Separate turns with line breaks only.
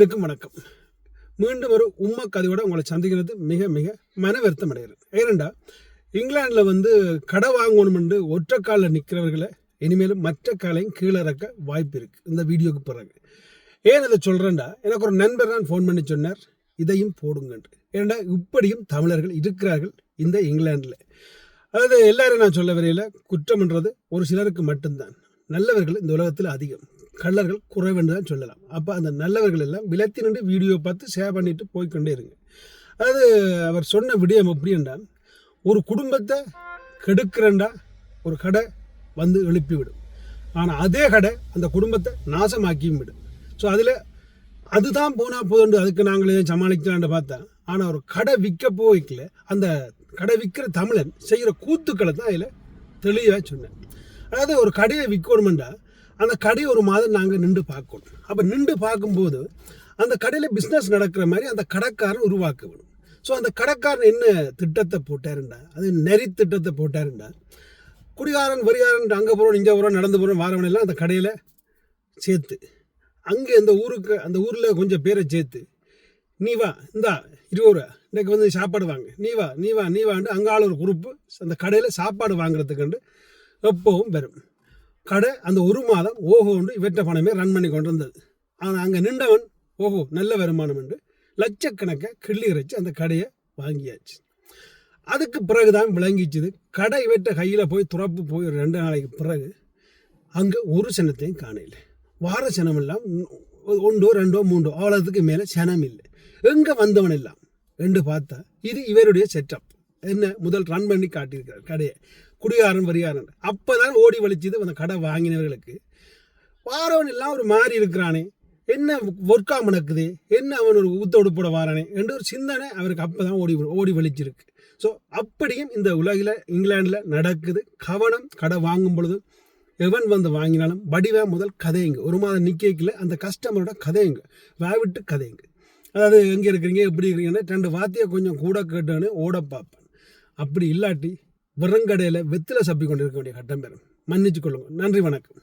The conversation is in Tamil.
அனைவருக்கும் வணக்கம். மீண்டும் ஒரு உம்மா கதையோட உங்களை சந்திக்கிறது மிக மிக மன வருத்தம் அடைகிறது ஏனெண்டா இங்கிலாந்தில் வந்து கடை வாங்கணும்னு ஒற்றை காலில் நிற்கிறவர்களை இனிமேலும் மற்ற காலையும் கீழே இறக்க வாய்ப்பு இருக்குது இந்த வீடியோக்கு பிறகு. ஏன் இதை சொல்கிறேன்டா எனக்கு ஒரு நண்பர் தான் ஃபோன் பண்ணி சொன்னார் இதையும் போடுங்கன்று ஏனெண்டா இப்படியும் தமிழர்கள் இருக்கிறார்கள் இந்த இங்கிலாந்தில். அதாவது எல்லாரும் நான் சொல்ல வரையில் குற்றம்ன்றது ஒரு சிலருக்கு மட்டும்தான். நல்லவர்கள் இந்த உலகத்தில் அதிகம். கள்ளர்கள் குறைவென்று தான் சொல்லலாம். அப்போ அந்த நல்லவர்கள் எல்லாம் விலத்தி நின்று வீடியோ பார்த்து ஷேர் பண்ணிட்டு போய்க்கொண்டே இருங்க. அதாவது அவர் சொன்ன விடயம் எப்படி என்றால் ஒரு குடும்பத்தை கெடுக்கிறண்டா ஒரு கடை வந்து எழுப்பிவிடும். ஆனால் அதே கடை அந்த குடும்பத்தை நாசமாக்கியும் விடும். ஸோ அதில் அதுதான் போனால் போதுண்டு அதுக்கு நாங்கள் ஏன் சமாளிக்கலான்னு பார்த்தா. ஆனால் ஒரு கடை விற்க போய்க்கல அந்த கடை விற்கிற தமிழன் செய்கிற கூத்துக்களை தான் அதில் தெளிவாக சொன்னேன். அதாவது ஒரு கடையை விற்கணுமெண்டா அந்த கடை ஒரு மாதம் நாங்கள் நின்று பார்க்கணும். அப்போ நின்று பார்க்கும்போது அந்த கடையில் பிஸ்னஸ் நடக்கிற மாதிரி அந்த கடைக்காரன் உருவாக்க வேணும் ஸோ அந்த கடைக்காரன் என்ன திட்டத்தை போட்டாருண்டா? அது நெறி திட்டத்தை போட்டாருண்டா? குடிகாரன் வரிகாரன் அங்கே போகிறோம் இங்கே போகிறோம் நடந்து போகிறோம் வாரவனெல்லாம் அந்த கடையில் சேர்த்து. அங்கே அந்த ஊருக்கு அந்த ஊரில் கொஞ்சம் பேரை சேர்த்து நீ வா இந்தா இருபது ரூபா இன்றைக்கு வந்து சாப்பாடு வாங்க. நீ வா நீ வா நீ வாண்டு அங்கால ஒரு குரூப்பு அந்த கடையில் சாப்பாடு வாங்குறதுக்கு எப்பவும் வரும். கடை அந்த ஒரு மாதம் ஓஹோன்று இவற்ற பணமே ரன் பண்ணி கொண்டு வந்தது. ஆனால் அங்கே நின்றவன் ஓஹோ நல்ல வருமானம் என்று லட்சக்கணக்காக கிள்ளி இறைச்சி அந்த கடையை வாங்கியாச்சு. அதுக்கு பிறகு தான் விளங்கிச்சுது. கடை வெட்ட கையில் போய் துறப்பு போய் ஒரு ரெண்டு நாளைக்கு பிறகு அங்கே ஒரு சனத்தையும் காணையில் வார சனம் எல்லாம் ஒன்றோ ரெண்டோ மூன்றோ அவ்வளோத்துக்கு மேலே சனம் இல்லை எங்கே வந்தவன் எல்லாம்? ரெண்டு பார்த்தா இது இவருடைய செட்டப் என்ன? முதல் ரன் பண்ணி காட்டியிருக்கிறார் கடையை. குடிகாரன் வரிகாரன் அப்போ தான் ஓடி வலிச்சது அந்த கடை வாங்கினவர்களுக்கு. வாரவன் எல்லாம் ஒரு மாறி இருக்கிறானே. என்ன ஒர்க்காக நடக்குது என்ன அவன் ஒரு ஊத்தோடு போட வாரானே? என்ற ஒரு சிந்தனை அவருக்கு அப்போ தான் ஓடி ஓடி வலிச்சிருக்கு. ஸோ அப்படியும் இந்த உலகில் இங்கிலாண்டில் நடக்குது. கவனம் கடை வாங்கும் பொழுது எவன் வந்து வாங்கினாலும் வடிவா முதல் கதையுங்க ஒரு மாதம் நிற்கல அந்த கஸ்டமரோட கதையுங்க வாவிட்டு கதையுங்க அதாவது எங்கே இருக்கிறீங்க எப்படி இருக்கிறீங்கன்னு ரெண்டு வார்த்தையை கொஞ்சம் கூட கேட்டோன்னு ஓட பார்ப்பேன். அப்படி இல்லாட்டி விறங்கடையில் வெத்தில சப்பி கொண்டிருக்க வேண்டிய கட்டம் பெறும் மன்னிச்சு கொள்ளுங்கள். நன்றி வணக்கம்.